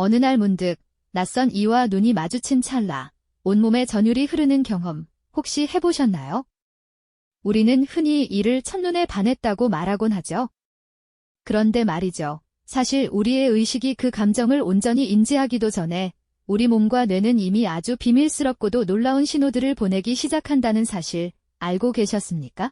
어느 날 문득 낯선 이와 눈이 마주친 찰나 온몸에 전율이 흐르는 경험 혹시 해보셨나요? 우리는 흔히 이를 첫눈에 반했다고 말하곤 하죠. 그런데 말이죠. 사실 우리의 의식이 그 감정을 온전히 인지하기도 전에 우리 몸과 뇌는 이미 아주 비밀스럽고도 놀라운 신호들을 보내기 시작한다는 사실 알고 계셨습니까?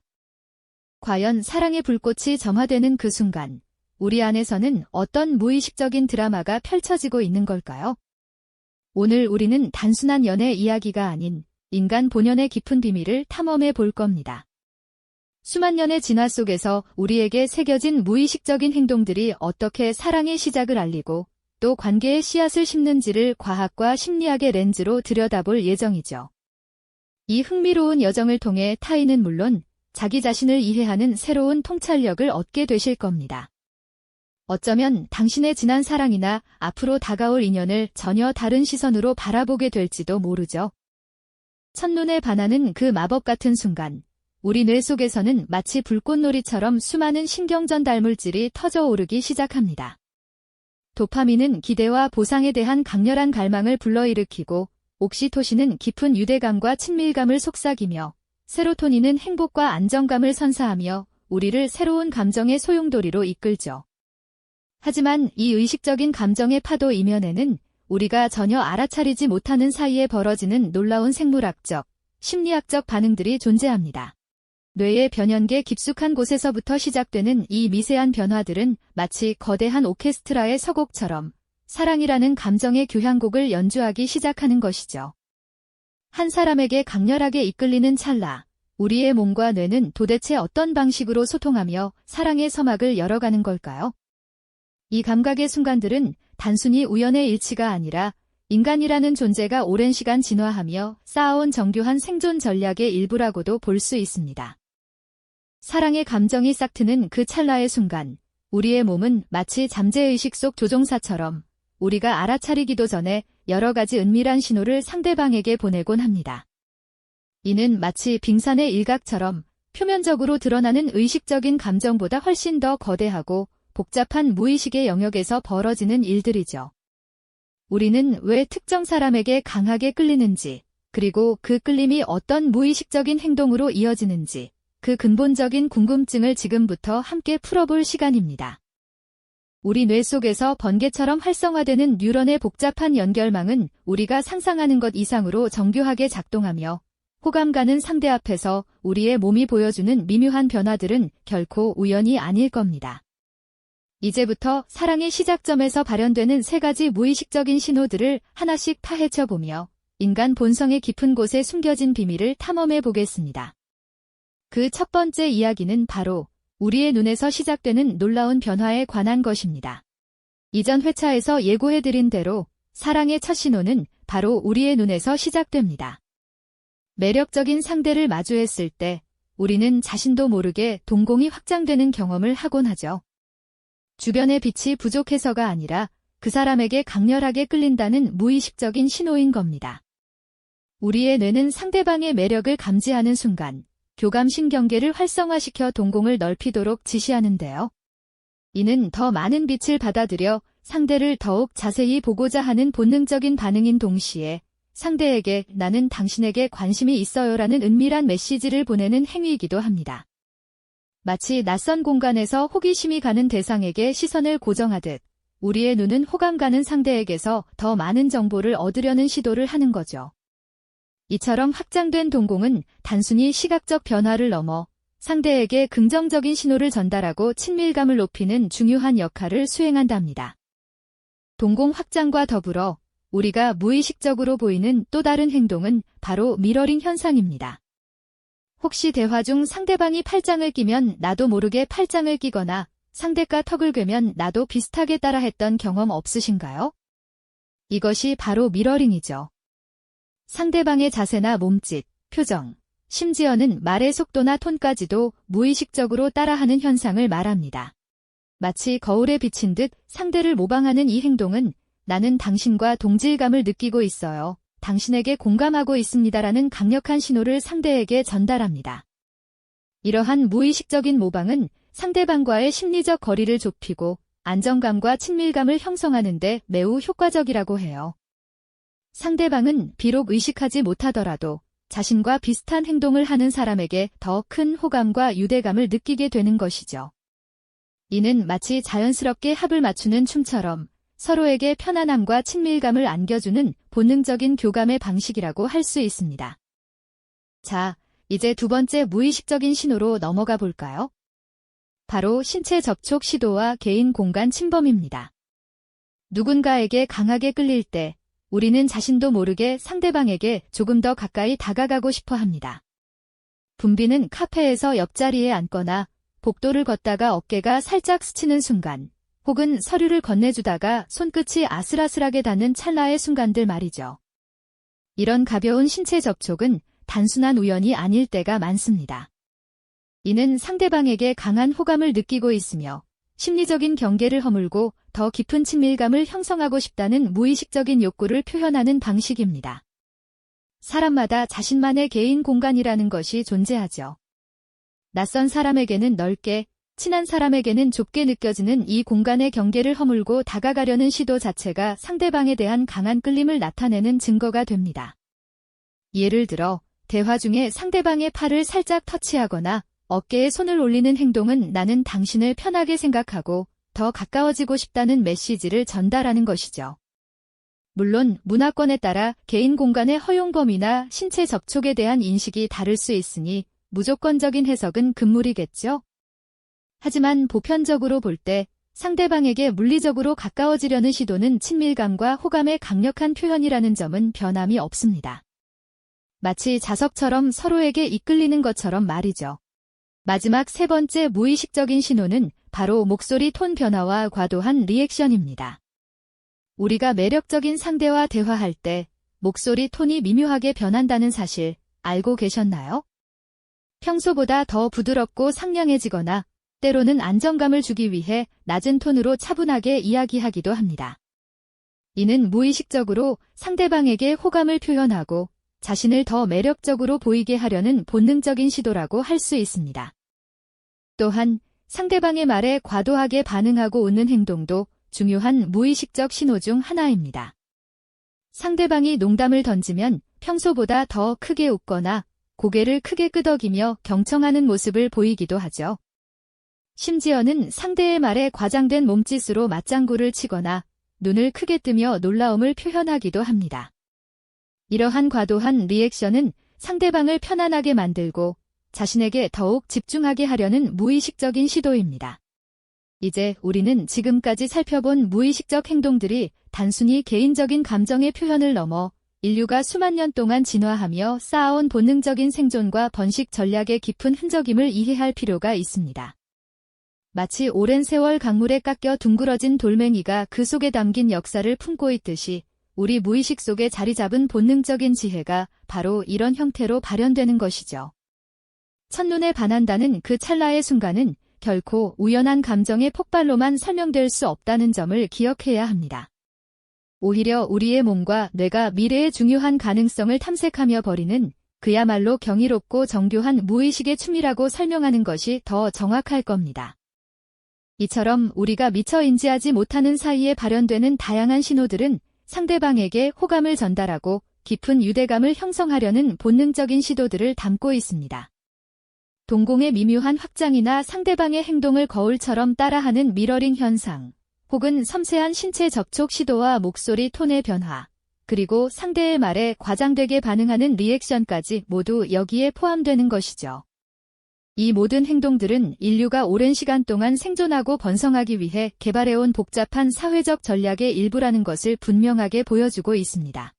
과연 사랑의 불꽃이 점화되는 그 순간 우리 안에서는 어떤 무의식적인 드라마가 펼쳐지고 있는 걸까요? 오늘 우리는 단순한 연애 이야기가 아닌 인간 본연의 깊은 비밀을 탐험해 볼 겁니다. 수만 년의 진화 속에서 우리에게 새겨진 무의식적인 행동들이 어떻게 사랑의 시작을 알리고 또 관계의 씨앗을 심는지를 과학과 심리학의 렌즈로 들여다볼 예정이죠. 이 흥미로운 여정을 통해 타인은 물론 자기 자신을 이해하는 새로운 통찰력을 얻게 되실 겁니다. 어쩌면 당신의 지난 사랑이나 앞으로 다가올 인연을 전혀 다른 시선으로 바라보게 될지도 모르죠. 첫눈에 반하는 그 마법 같은 순간, 우리 뇌 속에서는 마치 불꽃놀이처럼 수많은 신경전달 물질이 터져 오르기 시작합니다. 도파민은 기대와 보상에 대한 강렬한 갈망을 불러일으키고 옥시토신은 깊은 유대감과 친밀감을 속삭이며 세로토닌은 행복과 안정감을 선사하며 우리를 새로운 감정의 소용돌이로 이끌죠. 하지만 이 의식적인 감정의 파도 이면에는 우리가 전혀 알아차리지 못하는 사이에 벌어지는 놀라운 생물학적, 심리학적 반응들이 존재합니다. 뇌의 변연계 깊숙한 곳에서부터 시작되는 이 미세한 변화들은 마치 거대한 오케스트라의 서곡처럼 사랑이라는 감정의 교향곡을 연주하기 시작하는 것이죠. 한 사람에게 강렬하게 이끌리는 찰나, 우리의 몸과 뇌는 도대체 어떤 방식으로 소통하며 사랑의 서막을 열어가는 걸까요? 이 감각의 순간들은 단순히 우연의 일치가 아니라 인간이라는 존재가 오랜 시간 진화하며 쌓아온 정교한 생존 전략의 일부라고도 볼 수 있습니다. 사랑의 감정이 싹트는 그 찰나의 순간, 우리의 몸은 마치 잠재의식 속 조종사처럼 우리가 알아차리기도 전에 여러 가지 은밀한 신호를 상대방에게 보내곤 합니다. 이는 마치 빙산의 일각처럼 표면적으로 드러나는 의식적인 감정보다 훨씬 더 거대하고 복잡한 무의식의 영역에서 벌어지는 일들이죠. 우리는 왜 특정 사람에게 강하게 끌리는지, 그리고 그 끌림이 어떤 무의식적인 행동으로 이어지는지, 그 근본적인 궁금증을 지금부터 함께 풀어볼 시간입니다. 우리 뇌 속에서 번개처럼 활성화되는 뉴런의 복잡한 연결망은 우리가 상상하는 것 이상으로 정교하게 작동하며 호감 가는 상대 앞에서 우리의 몸이 보여주는 미묘한 변화들은 결코 우연이 아닐 겁니다. 이제부터 사랑의 시작점에서 발현되는 세 가지 무의식적인 신호들을 하나씩 파헤쳐 보며 인간 본성의 깊은 곳에 숨겨진 비밀을 탐험해 보겠습니다. 그 첫 번째 이야기는 바로 우리의 눈에서 시작되는 놀라운 변화에 관한 것입니다. 이전 회차에서 예고해드린 대로 사랑의 첫 신호는 바로 우리의 눈에서 시작됩니다. 매력적인 상대를 마주했을 때 우리는 자신도 모르게 동공이 확장되는 경험을 하곤 하죠. 주변의 빛이 부족해서가 아니라 그 사람에게 강렬하게 끌린다는 무의식적인 신호인 겁니다. 우리의 뇌는 상대방의 매력을 감지하는 순간 교감신경계를 활성화시켜 동공을 넓히도록 지시하는데요. 이는 더 많은 빛을 받아들여 상대를 더욱 자세히 보고자 하는 본능적인 반응인 동시에 상대에게 나는 당신에게 관심이 있어요라는 은밀한 메시지를 보내는 행위이기도 합니다. 마치 낯선 공간에서 호기심이 가는 대상에게 시선을 고정하듯 우리의 눈은 호감 가는 상대에게서 더 많은 정보를 얻으려는 시도를 하는 거죠. 이처럼 확장된 동공은 단순히 시각적 변화를 넘어 상대에게 긍정적인 신호를 전달하고 친밀감을 높이는 중요한 역할을 수행한답니다. 동공 확장과 더불어 우리가 무의식적으로 보이는 또 다른 행동은 바로 미러링 현상입니다. 혹시 대화 중 상대방이 팔짱을 끼면 나도 모르게 팔짱을 끼거나 상대가 턱을 괴면 나도 비슷하게 따라했던 경험 없으신가요? 이것이 바로 미러링이죠. 상대방의 자세나 몸짓, 표정, 심지어는 말의 속도나 톤까지도 무의식적으로 따라하는 현상을 말합니다. 마치 거울에 비친 듯 상대를 모방하는 이 행동은 나는 당신과 동질감을 느끼고 있어요. 당신에게 공감하고 있습니다라는 강력한 신호를 상대에게 전달합니다. 이러한 무의식적인 모방은 상대방과의 심리적 거리를 좁히고 안정감과 친밀감을 형성하는데 매우 효과적이라고 해요. 상대방은 비록 의식하지 못하더라도 자신과 비슷한 행동을 하는 사람에게 더 큰 호감과 유대감을 느끼게 되는 것이죠. 이는 마치 자연스럽게 합을 맞추는 춤처럼 서로에게 편안함과 친밀감을 안겨주는 본능적인 교감의 방식이라고 할 수 있습니다. 자, 이제 두 번째 무의식적인 신호로 넘어가 볼까요? 바로 신체 접촉 시도와 개인 공간 침범입니다. 누군가에게 강하게 끌릴 때 우리는 자신도 모르게 상대방에게 조금 더 가까이 다가가고 싶어 합니다. 분비는 카페에서 옆자리에 앉거나 복도를 걷다가 어깨가 살짝 스치는 순간, 혹은 서류를 건네주다가 손끝이 아슬아슬하게 닿는 찰나의 순간들 말이죠. 이런 가벼운 신체 접촉은 단순한 우연이 아닐 때가 많습니다. 이는 상대방에게 강한 호감을 느끼고 있으며 심리적인 경계를 허물고 더 깊은 친밀감을 형성하고 싶다는 무의식적인 욕구를 표현하는 방식입니다. 사람마다 자신만의 개인 공간이라는 것이 존재하죠. 낯선 사람에게는 넓게, 친한 사람에게는 좁게 느껴지는 이 공간의 경계를 허물고 다가가려는 시도 자체가 상대방에 대한 강한 끌림을 나타내는 증거가 됩니다. 예를 들어, 대화 중에 상대방의 팔을 살짝 터치하거나 어깨에 손을 올리는 행동은 나는 당신을 편하게 생각하고 더 가까워지고 싶다는 메시지를 전달하는 것이죠. 물론 문화권에 따라 개인 공간의 허용 범위나 신체 접촉에 대한 인식이 다를 수 있으니 무조건적인 해석은 금물이겠죠. 하지만 보편적으로 볼 때 상대방에게 물리적으로 가까워지려는 시도는 친밀감과 호감의 강력한 표현이라는 점은 변함이 없습니다. 마치 자석처럼 서로에게 이끌리는 것처럼 말이죠. 마지막 세 번째 무의식적인 신호는 바로 목소리 톤 변화와 과도한 리액션입니다. 우리가 매력적인 상대와 대화할 때 목소리 톤이 미묘하게 변한다는 사실 알고 계셨나요? 평소보다 더 부드럽고 상냥해지거나 때로는 안정감을 주기 위해 낮은 톤으로 차분하게 이야기하기도 합니다. 이는 무의식적으로 상대방에게 호감을 표현하고 자신을 더 매력적으로 보이게 하려는 본능적인 시도라고 할 수 있습니다. 또한 상대방의 말에 과도하게 반응하고 웃는 행동도 중요한 무의식적 신호 중 하나입니다. 상대방이 농담을 던지면 평소보다 더 크게 웃거나 고개를 크게 끄덕이며 경청하는 모습을 보이기도 하죠. 심지어는 상대의 말에 과장된 몸짓으로 맞장구를 치거나 눈을 크게 뜨며 놀라움을 표현하기도 합니다. 이러한 과도한 리액션은 상대방을 편안하게 만들고 자신에게 더욱 집중하게 하려는 무의식적인 시도입니다. 이제 우리는 지금까지 살펴본 무의식적 행동들이 단순히 개인적인 감정의 표현을 넘어 인류가 수만 년 동안 진화하며 쌓아온 본능적인 생존과 번식 전략의 깊은 흔적임을 이해할 필요가 있습니다. 마치 오랜 세월 강물에 깎여 둥그러진 돌멩이가 그 속에 담긴 역사를 품고 있듯이 우리 무의식 속에 자리 잡은 본능적인 지혜가 바로 이런 형태로 발현되는 것이죠. 첫눈에 반한다는 그 찰나의 순간은 결코 우연한 감정의 폭발로만 설명될 수 없다는 점을 기억해야 합니다. 오히려 우리의 몸과 뇌가 미래의 중요한 가능성을 탐색하며 벌이는 그야말로 경이롭고 정교한 무의식의 춤이라고 설명하는 것이 더 정확할 겁니다. 이처럼 우리가 미처 인지하지 못하는 사이에 발현되는 다양한 신호들은 상대방에게 호감을 전달하고 깊은 유대감을 형성하려는 본능적인 시도들을 담고 있습니다. 동공의 미묘한 확장이나 상대방의 행동을 거울처럼 따라하는 미러링 현상, 혹은 섬세한 신체 접촉 시도와 목소리 톤의 변화, 그리고 상대의 말에 과장되게 반응하는 리액션까지 모두 여기에 포함되는 것이죠. 이 모든 행동들은 인류가 오랜 시간 동안 생존하고 번성하기 위해 개발해온 복잡한 사회적 전략의 일부라는 것을 분명하게 보여주고 있습니다.